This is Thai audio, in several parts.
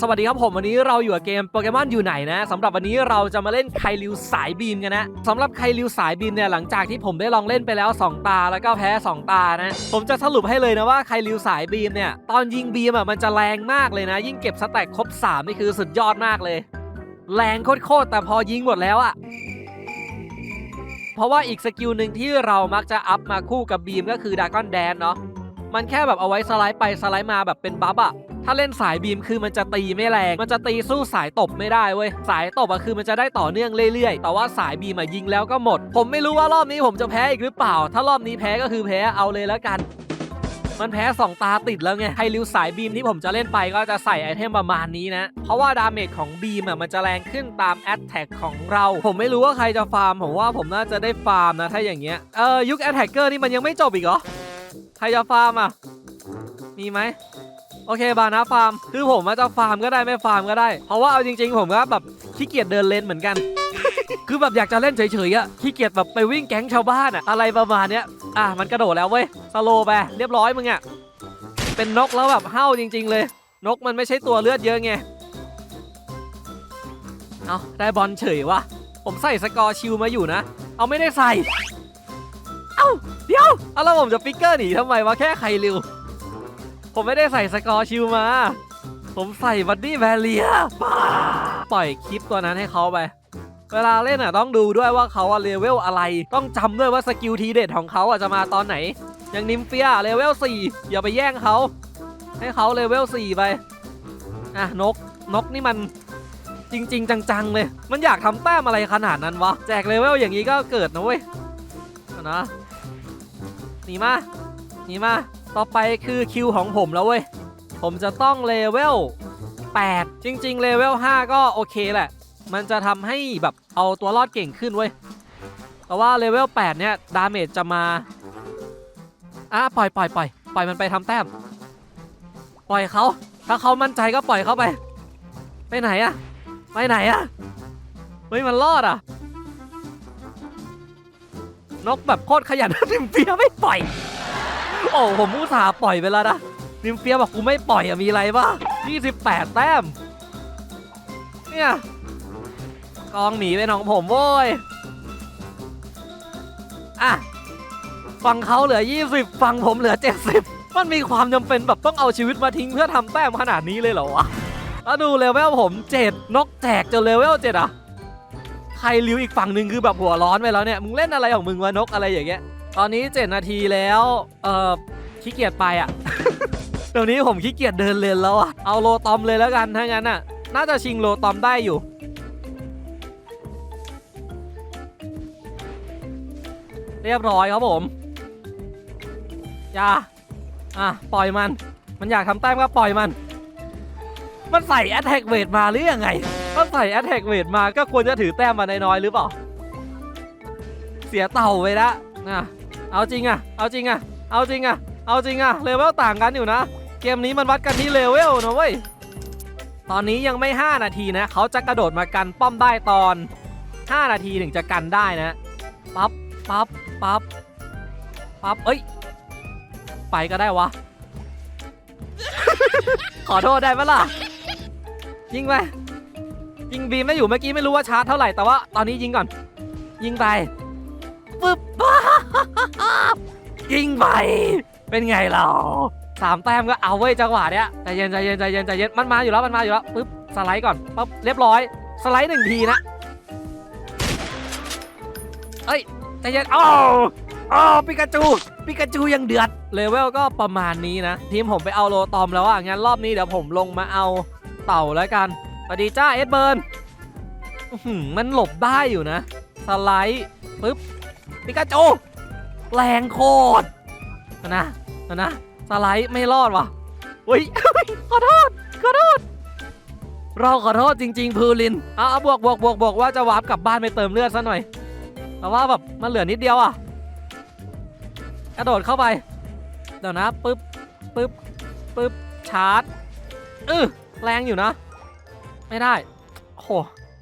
สวัสดีครับผมวันนี้เราอยู่กับเกมโปเกมอนอยู่ไหนนะสำหรับวันนี้เราจะมาเล่นไคลิวสายบีมกันนะสำหรับไคลิวสายบีมเนี่ยหลังจากที่ผมได้ลองเล่นไปแล้ว 2 ตาแล้วก็แพ้ 2 ตานะ ผมจะสรุปให้เลยนะว่าไคลิวสายบีมเนี่ยตอนยิงบีมอะมันจะแรงมากเลยนะ ยิ่งเก็บสแต็กครบ3นี่คือสุดยอดมากเลย แรงโคตรๆแต่พอยิงหมดแล้วอะเพราะว่าอีกสกิลหนึ่งที่เรามักจะอัพมาคู่กับบีมก็คือดากอนแดนเนาะมันแค่แบบเอาไว้สไลด์ไปสไลด์มาแบบเป็นบัฟอะ ถ้าเล่นสายบีมคือมันจะตีไม่แรง มันจะตีสู้สายตบไม่ได้เว้ย สายตบอะคือมันจะได้ต่อเนื่องเรื่อยๆ แต่ว่าสายบีมอะยิงแล้วก็หมด ผมไม่รู้ว่ารอบนี้ผมจะแพ้อีกหรือเปล่า ถ้ารอบนี้แพ้ก็คือแพ้เอาเลยแล้วกันมันแพ้ 2 ตาติดแล้วไงไฮริวสายบีมที่ผมจะเล่นไปก็จะใส่ไอเทมประมาณนี้นะ เพราะว่าดาเมจของบีมอะมันจะแรงขึ้นตามแอตแทกของเรา ผมไม่รู้ว่าใครจะฟาร์ม ผมว่าผมน่าจะได้ฟาร์มนะ ถ้าอย่างเงี้ย เออยุคแอตแทกเกอร์นี่มันยังไม่จบอีกเหรอ ใครจะฟาร์มอะ มีไหม โอเคบานาฟาร์มคือผมว่าจะฟาร์มก็ได้ไม่ฟาร์มก็ได้ เพราะว่าเอาจริง ๆ ผมก็แบบขี้เกียจเดินเลนเหมือนกัน คือแบบอยากจะเล่นเฉยๆอะขี้เกียจแบบไปวิ่งแก๊งชาวบ้านอะอะไรประมาณเนี้ยอะมันกระโดดแล้วเว้ยสโลไปเรียบร้อยมึงอะเป็นนกแล้วแบบเห่าจริง ๆ เลย นกมันไม่ใช่ตัวเลือดเยอะไงเอาได้บอลเฉยวะผมใส่สกอร์ชิลมาอยู่นะ เอาไม่ได้ใส่ เอ้าเดี๋ยวเอาแล้วผมจะฟิกเกอร์หนีทำไมวะแค่ใครเร็ว ผมไม่ได้ใส่สกอร์ชิลมา ผมใส่บัดดี้แวเลียปล่อยคลิปตัวนั้นให้เขาไป เวลาเล่นอะต้องดูด้วยว่าเขาอะเลเวลอะไร ต้องจำด้วยว่าสกิลทีเด็ดของเขาอะจะมาตอนไหน อย่างนิมเฟียเลเวล4อย่าไปแย่งเขา ให้เขาเลเวล4ไป อะนกนกนี่มันจริง ๆ จัง ๆ เลย มันอยากทำแต้มอะไรขนาดนั้นวะ แจกเลเวลอย่างนี้ก็เกิดนะเว้ยนะหนีมาหนีมา ต่อไปคือคิวของผมแล้วเว้ย ผมจะต้องเลเวล 8 จริง ๆ เลเวล 5 ก็โอเคแหละ มันจะทำให้แบบเอาตัวรอดเก่งขึ้นเว้ย แต่ว่าเลเวล 8 เนี่ย ดาเมจจะมาอะปล่อยปล่อยปล่อยปล่อยมันไปทำแต้ม ปล่อยเขา ถ้าเขามั่นใจก็ปล่อยเขาไป ไปไหนอะไปไหนอะเฮ้ยมันรอดอะนกแบบโคตรขยันนิมเฟียไม่ปล่อย โอ้ผมอุตส่าห์ปล่อยไปแล้วนะนิมเฟียบอกกูไม่ปล่อยอะมีอะไรบ้าง28 แต้ม เนี่ยกองหนีเป็นของผมโว้ยอะฟังเขาเหลือ 20ฟังผมเหลือ 70 มันมีความจำเป็นแบบต้องเอาชีวิตมาทิ้งเพื่อทำแต้มขนาดนี้เลยเหรอวะแล้วดูเลเวลผม7นกแจกจนเลเวล7อะใครริวอีกฝั่งหนึ่งคือแบบหัวร้อนไปแล้วเนี่ย มึงเล่นอะไรของมึงวะนกอะไรอย่างเงี้ย ตอนนี้ 7 นาทีแล้ว เอ่อขี้เกียจไปอะ เดี๋ยวนี้ผมขี้เกียจเดินเลนแล้วอะ เอาโลตอมเลยแล้วกันถ้างั้นอะ น่าจะชิงโลตอมได้อยู่ เรียบร้อยครับผมอย่าอะ ปล่อยมัน มันอยากทำแต้มก็ปล่อยมัน มันใส่แอตแทกเวทมาหรือยังไง มันใส่แอตแทกเวทมาก็ควรจะถือแต้มมาน้อยๆหรือเปล่า เสียเต่าไปละนะ เอาจริงอะเอาจริงอะเอาจริงอะเอาจริงอะเลเวลต่างกันอยู่นะ เกมนี้มันวัดกันที่เลเวลนะเว้ย ตอนนี้ยังไม่ 5 นาทีนะ เขาจะกระโดดมากันป้อมได้ตอน 5 นาทีถึงจะกันได้นะปั๊บปั๊บปั๊บปั๊บเอ้ย ไปก็ได้วะ ขอโทษได้ปะล่ะ ยิงไปยิงบีมไม่อยู่เมื่อกี้ไม่รู้ว่าชาร์จเท่าไหร่แต่ว่าตอนนี้ยิงก่อน ยิงไปปึ๊บ ยิงไป เป็นไงเราสามแต้มก็เอาเว้ยจังหวะเนี้ยใจเย็นใจเย็นใจเย็นใจเย็นมันมาอยู่แล้วมันมาอยู่แล้วปึ๊บสไลด์ก่อนปั๊บเรียบร้อย สไลด์หนึ่งทีนะเอ้ยใจเย็นอ้าวอ้าวปิกาจูปิกาจูยังเดือดเลเวลก็ประมาณนี้นะทีมผมไปเอาโลตอมแล้วอะงั้นรอบนี้เดี๋ยวผมลงมาเอาเต่าแล้วกันสวัสดีจ้าเอ็ดเบิร์นมันหลบได้อยู่นะ สไลด์ปึ๊บปิกาจู แรงโคตรนะนะนะสไลด์ไม่รอดว่ะเฮ้ยขอโทษขอโทษเราขอโทษจริง ๆพูลินเอาเอาบวกบวกบวกบวกว่าจะวาร์ปกลับบ้านไปเติมเลือดซะหน่อยแต่ว่าแบบมันเหลือนิดเดียวอะกระโดดเข้าไปเดี๋ยวนะปึ๊บปึ๊บปึ๊บชาร์จอือแรงอยู่นะ ไม่ได้โอ้โห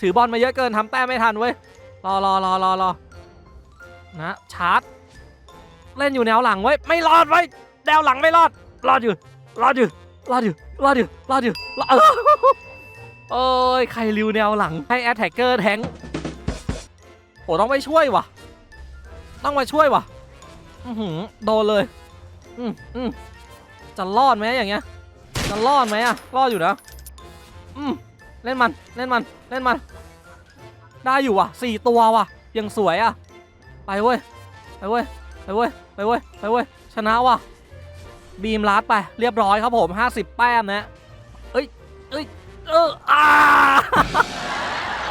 ถือบอลมาเยอะเกินทำแต้มไม่ทันเว้ยรอรอรอรอรอนะชาร์จ เล่นอยู่แนวหลังไว้ยไม่รอดไว้ยแนวหลังไม่รอด รอดอยู่ รอดอยู่ รอดอยู่ รอดอยู่ รอดอยู่รอเออโอ้ยใครริวแนวหลังให้แอตแทกเกอร์แทงโอ้ต้องไปช่วยวะต้องมาช่วยวะอือหือโดนเลย อืมอืมจะรอดไหมอย่างเงี้ย จะรอดไหมอะรอดอยู่นะ อืมเล่นมัน เล่นมัน เล่นมัน ได้อยู่ว่ะสี่ตัวว่ะ ยังสวยอะไปเว้ย ไปเว้ย เว้ยไปเว้ยไปเว้ยชนะว่ะบีมลาดไปเรียบร้อยครับผม 50 แต้มนะเอ้ยเอ้ยเอออ่า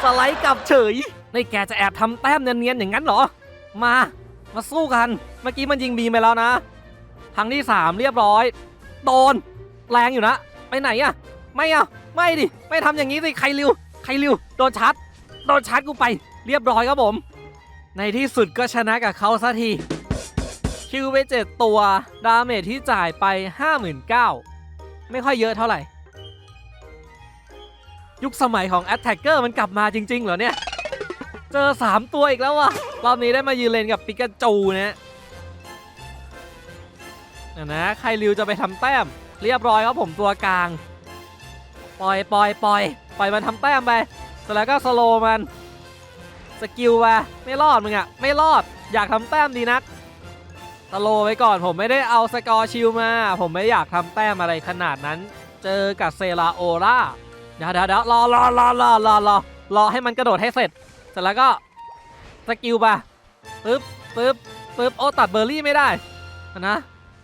สไลด์กลับเฉยในแกจะแอบทำแต้มเนียนๆอย่างนั้นเหรอ มา มาสู้กัน เมื่อกี้มันยิงบีมไปแล้วนะครั้งที่ 3 เรียบร้อย โดน แรงอยู่นะ ไปไหนอะไม่อะไม่ดิ ไม่ทำอย่างนี้สิ ใครริว ใครริว โดนชัดโดนชัดกูไป เรียบร้อยครับผม ในที่สุดก็ชนะกับเขาสัที คิวไปเจ็ดตัว ดาเมจที่จ่ายไป 59,000 ไม่ค่อยเยอะเท่าไหร่ ยุคสมัยของ Attacker มันกลับมาจริง ๆ เหรอเนี่ย เจอ 3 ตัวอีกแล้วว่ะรอบนี้ได้มายืนเลนกับปิกาจูนะเดี๋ยนะใครริวจะไปทำแต้ม เรียบร้อยครับผมตัวกลาง ปล่อยปล่อยปล่อยปล่อยมันทำแต้มไปเสร็จแล้วก็สโลมัน สกิลไปไม่รอดมึงอะไม่รอดอยากทำแต้มดีนัก สโลไว้ก่อนผมไม่ได้เอาสกอร์ชิลมา ผมไม่อยากทำแต้มอะไรขนาดนั้น เจอกับเซราโอราเดี๋ยวเดี๋ยวรอรอรอรอรอรอรอให้มันกระโดดให้เสร็จ เสร็จแล้วก็สกิลไปปึ๊บปึ๊บปึ๊บโอ้ตัดเบอร์รี่ไม่ได้นะ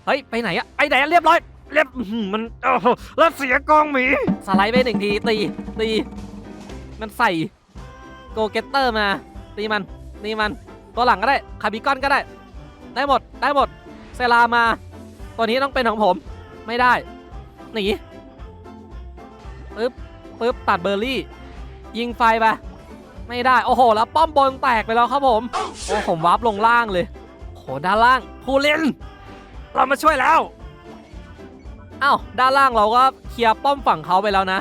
เฮ้ยไปไหนอะไปไหนอะเรียบร้อยเรียบมันโอ้โหแล้วเสียกองหมีสไลด์ไปหนึ่งทีตีตีมันใส่โกเกตเตอร์มาตีมันตีมันตัวหลังก็ได้คาบิกอนก็ได้ ได้หมดได้หมดเซรามา ตัวนี้ต้องเป็นของผมไม่ได้หนีปึ๊บปึ๊บตัดเบอร์รี่ ยิงไฟไปไม่ได้ โอ้โห แล้วป้อมบนแตกไปแล้วครับผมโอ้ผมวาร์ปลงล่างเลยโหด้านล่างผู้เล่นเรามาช่วยแล้วอ้าวด้านล่างเราก็เคลียร์ป้อมฝั่งเขาไปแล้วนะ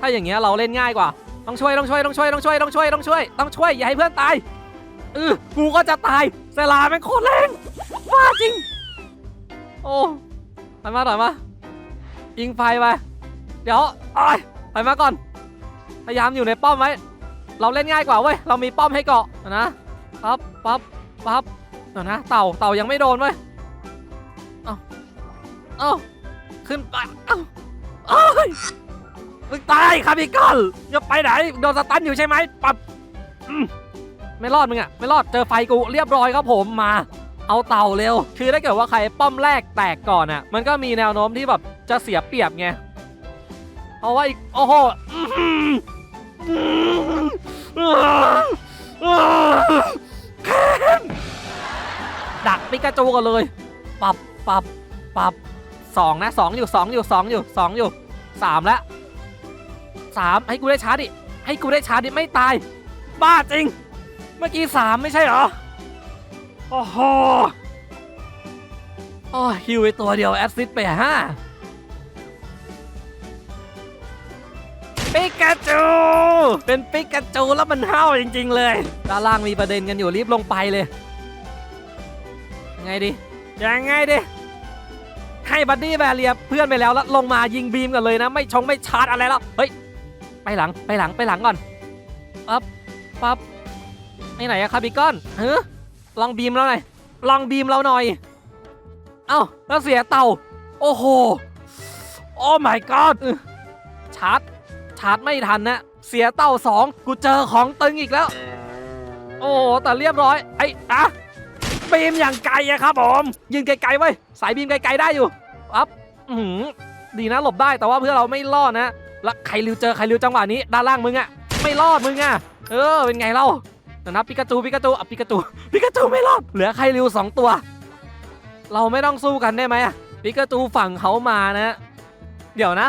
ถ้าอย่างเงี้ยเราเล่นง่ายกว่า ต้องช่วยต้องช่วยต้องช่วยต้องช่วยต้องช่วยต้องช่วยต้องช่วยอย่าให้เพื่อนตายเออกูก็จะตายเซลาแม่งโคตรแรง ว่าจริง โอ้ถอยมาถอยมายิงไฟไป เดี๋ยวอ้อยถอยมาก่อน พยายามอยู่ในป้อมไว้ เราเล่นง่ายกว่าเว้ย เรามีป้อมให้เกาะนะปั๊บปั๊บปั๊บเดี๋ยวนะ เต่า เต่ายังไม่โดนเว้ย เอาเอาขึ้นไป เอ้าเอ้ยมึงตายครับพี่ก้อนอย่าไปไหน โดนสตันอยู่ใช่ไหมปั๊บไม่รอดมึงอะไม่รอด เจอไฟกูเรียบร้อยครับผมมา เอาเต่าเร็ว คือถ้าเกิดว่าใครป้อมแรกแตกก่อนอะมันก็มีแนวโน้มที่แบบจะเสียเปรียบไง เพราะว่าอีก โอ้โหดักปิกาจูกันเลย ปรับปรับปรับสองนะสองอยู่สองอยู่สองอยู่สองอยู่สามแล้วสามให้กูได้ชาร์จดิ ให้กูได้ชาร์จดิ ไม่ตาย บ้าจริง เมื่อกี้สามไม่ใช่เหรอ โอ้โหโอ้ฮิวไปตัวเดียว แอสซิสต์ไปห้าปิกาจู เป็นปิกาจูแล้วมันเห่าจริง ๆ เลย ด้านล่างมีประเด็นกันอยู่รีบลงไปเลยยังไงดียังไงดิ ให้บัดดี้แบเรียเพื่อนไปแล้วแล้วลงมายิงบีมกันเลยนะ ไม่ชงไม่ชาร์จอะไรแล้ว เฮ้ย ไปหลังไปหลังไปหลังก่อน ปั๊บ ปั๊บไปไหนอะคาบิกอนเฮ้ ลองบีมเราหน่อยลองบีมเราหน่อย เอ้าแล้วเสียเต่า โอ้โห โอ้ my god เออชาร์จ ชาร์จไม่ทันนะ เสียเต่าสองกูเจอของตึงอีกแล้ว โอ้แต่เรียบร้อย ไอ้อะบีมอย่างไกลอะครับผม ยืนไกลๆไว้สายบีมไกลๆได้อยู่ปั๊บดีนะหลบได้แต่ว่าเพื่อเราไม่รอดนะ แล้วใครริวเจอใครริวจังหวะนี้ด้านล่างมึงอะไม่รอดมึงอะเออเป็นไงเล่า แต่นะปิกาจูปิกาจูอะปิกาจูปิกาจูไม่รอดเหลือใครริวสองตัว เราไม่ต้องสู้กันได้ไหมอะปิกาจูฝั่งเขามานะ เดี๋ยวนะ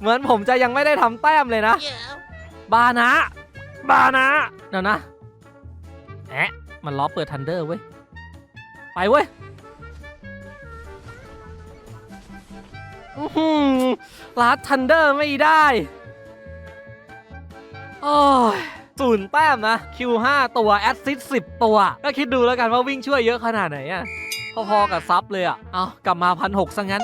เหมือนผมจะยังไม่ได้ทำแต้มเลยนะ บานะบานะเดี๋ยวนะแอะมันล้อเปิดทันเดอร์เว้ยไปเว้ยลัดทันเดอร์ไม่ได้ โอ้ย ศูนย์แต้มนะ คิว5ตัว แอสซิส10ตัว ก็คิดดูแล้วกันว่าวิ่งช่วยเยอะขนาดไหนอะพอๆกับซับเลยอะเอากลับมาพันหกซะงั้น